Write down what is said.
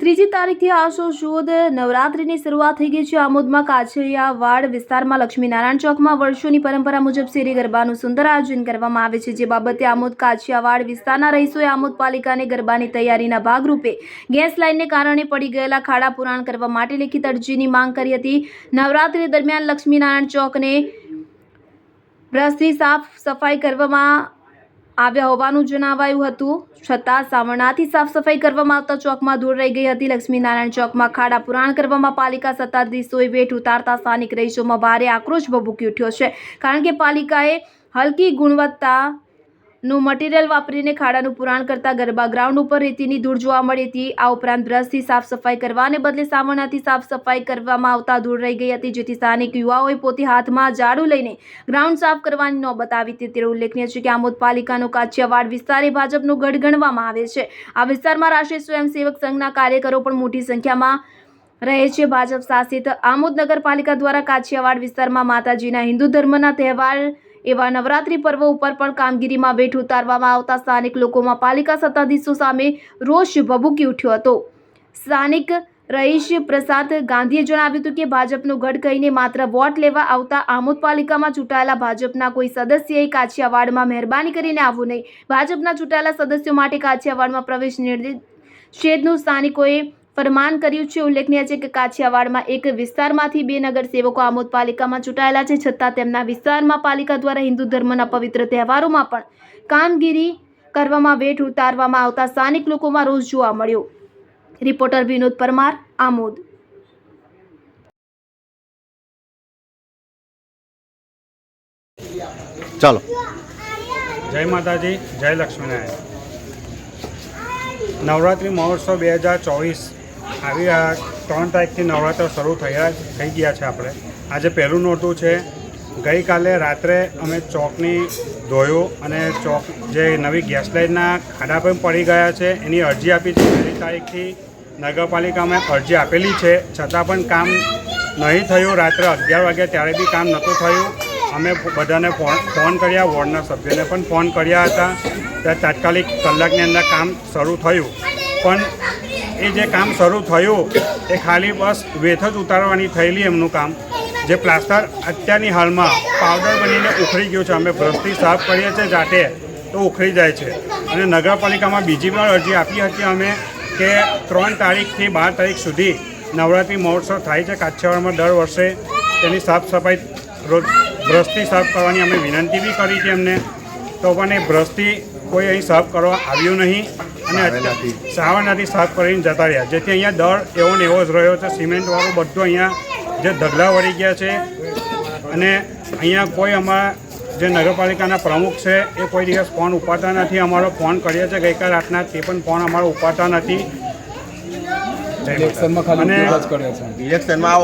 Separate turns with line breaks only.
ત્રીજી તારીખથી આસો શોધ નવરાત્રિની શરૂઆત થઈ ગઈ છે. આમોદમાં કાછડિયાવાડ વિસ્તારમાં લક્ષ્મીનારાયણ ચોકમાં વર્ષોની પરંપરા મુજબ શેરી ગરબાનું સુંદર આયોજન કરવામાં આવે છે. જે બાબતે આમોદ કાછિયાવાડ વિસ્તારના રહીશોએ આમોદ પાલિકાને ગરબાની તૈયારીના ભાગરૂપે ગેસ લાઇનને કારણે પડી ગયેલા ખાડા પુરાણ કરવા માટે લેખિત અરજીની માંગ કરી હતી. નવરાત્રિ દરમિયાન લક્ષ્મીનારાયણ ચોકને બ્રશથી સાફ સફાઈ કરવામાં આવ્યા હોવાનું જણાવાયું હતું. છતાં સાવરણાથી સાફ સફાઈ કરવામાં આવતા ચોકમાં દૂર રહી ગઈ હતી. લક્ષ્મીનારાયણ ચોકમાં ખાડા પુરાણ કરવામાં પાલિકા સત્તાધીશોએ વેઠ ઉતારતા સ્થાનિક રહીશોમાં ભારે આક્રોશ ભભૂકી ઉઠ્યો છે. કારણ કે પાલિકાએ હલકી ગુણવત્તાનું મટીરિયલ વાપરીને ખાડાનું પુરાણ કરતા ગરબા ગ્રાઉન્ડ ઉપર રેતીની ધૂળ જોવા મળી હતી. આ ઉપરાંત બ્રશથી સાફ સફાઈ કરવાને બદલે સામાનાથી સાફ સફાઈ કરવામાં આવતા ધૂળ રહી ગઈ હતી, જેથી સ્થાનિક યુવાઓએ પોતે હાથમાં ઝાડુ લઈને ગ્રાઉન્ડ સાફ કરવાની નોબત આવી હતી. ત્યારે ઉલ્લેખનીય છે કે આમોદ પાલિકાનો કાછિયાવાડ વિસ્તાર ભાજપનો ગઢ ગણવામાં આવે છે. આ વિસ્તારમાં રાષ્ટ્રીય સ્વયંસેવક સંઘના કાર્યકરો પણ મોટી સંખ્યામાં રહે છે. ભાજપ શાસિત આમોદ નગરપાલિકા દ્વારા કાછિયાવાડ વિસ્તારમાં માતાજીના હિન્દુ ધર્મના તહેવાર એવા નવરાત્રી પર્વ ઉપર પણ કામગીરીમાં વેઠ ઉતારવામાં આવતા સ્થાનિક લોકોમાં પાલિકા સત્તાધીશો સામે રોષ ભભૂકી ઉઠ્યો હતો. સ્થાનિક રહીશ પ્રસાદ ગાંધીએ જણાવ્યું હતું કે ભાજપનું ગઢ કહીને માત્ર વોટ લેવા આવતા આમોદ પાલિકામાં ચૂંટાયેલા ભાજપના કોઈ સદસ્યએ કાછિયાવાડમાં મહેરબાની કરીને આવવું નહીં. ભાજપના ચૂંટાયેલા સદસ્યો માટે કાછિયાવાડમાં પ્રવેશ નિર્દેશ નિષેધનું સ્થાનિકોએ ફરમાન કર્યું છે ઉલ્લેખનીય છે કે કાછિયાવાડમાં એક વિસ્તારમાંથી બે નગરસેવકો આમોદ પાલિકામાં ચૂંટાયેલા છે છતાં તેમના વિસ્તારમાં પાલિકા દ્વારા હિન્દુ ધર્મના પવિત્ર તહેવારોમાં પણ કામગીરી કરવામાં વેઠ ઉતારવામાં આવતા સ્થાનિક લોકોમાં રોષ જોવા મળ્યો. રિપોર્ટર વિનોદ પરમાર આમોદ.
ચાલો.
જય માતાજી જય લક્ષ્મીનારાયણ. નવરાત્રિ મહોત્સવ બે હજાર ચોવીસ આવી આ ત્રણ તારીખથી નવરાત્ર શરૂ થયા, થઈ ગયા છે આપણે. આજે પહેલું નોરતું છે. ગઈકાલે રાત્રે અમે ચોકની ધોયું અને ચોક જે નવી ગેસ લાઇનના ખાડા પણ પડી ગયા છે. એની અરજી આપી છે. પહેલી તારીખથી નગરપાલિકામાં અરજી આપેલી છે. છતાં પણ કામ નહીં થયું. રાત્રે અગિયાર વાગ્યા ત્યારે બી કામ નહોતું થયું. અમે બધાને ફોન ફોન કર્યા. વોર્ડના સભ્યોને પણ ફોન કર્યા હતા. ત્યાં તાત્કાલિક કલાકની અંદર કામ શરૂ થયું. પણ એ જે કામ શરૂ થયું, એ ખાલી બસ વેથ જ ઉતારવાની થયેલી એમનું કામ. જે પ્લાસ્ટર અત્યારની હાલમાં પાવડર બનીને ઉખડી ગયું છે, અમે બ્રશથી સાફ કરીએ છીએ જાતે, તો ઉખડી જાય છે. અને નગરપાલિકામાં બીજી વાર અરજી આપી હતી અમે કે ત્રણ તારીખથી બાર તારીખ સુધી નવરાત્રિ મહોત્સવ થાય છે કાછિયાવાડમાં દર વર્ષે તેની સાફ સફાઈ રોજ બ્રશથી સાફ કરવાની અમે વિનંતી બી કરી હતી એમને. તો પણ એ બ્રશથી કોઈ અહીં સાફ કરવા આવ્યું નહીં. અને સાવરનાથી સાફ કરીને જતા રહ્યા. જેથી અહીંયા દળ એવો ને એવો જ રહ્યો છે. સિમેન્ટવાળું બધું અહીંયા જે ધગલા વળી ગયા છે અને અહીંયા કોઈ અમારા જે નગરપાલિકાના પ્રમુખ છે એ કોઈ દિવસ ફોન ઉપાડતા નથી. અમારો ફોન કરીએ છીએ ગઈકાલ રાતના તે પણ ફોન અમારો ઉપાડતા નથી. અને
કર્યો છે.
ઇલેક્શનમાં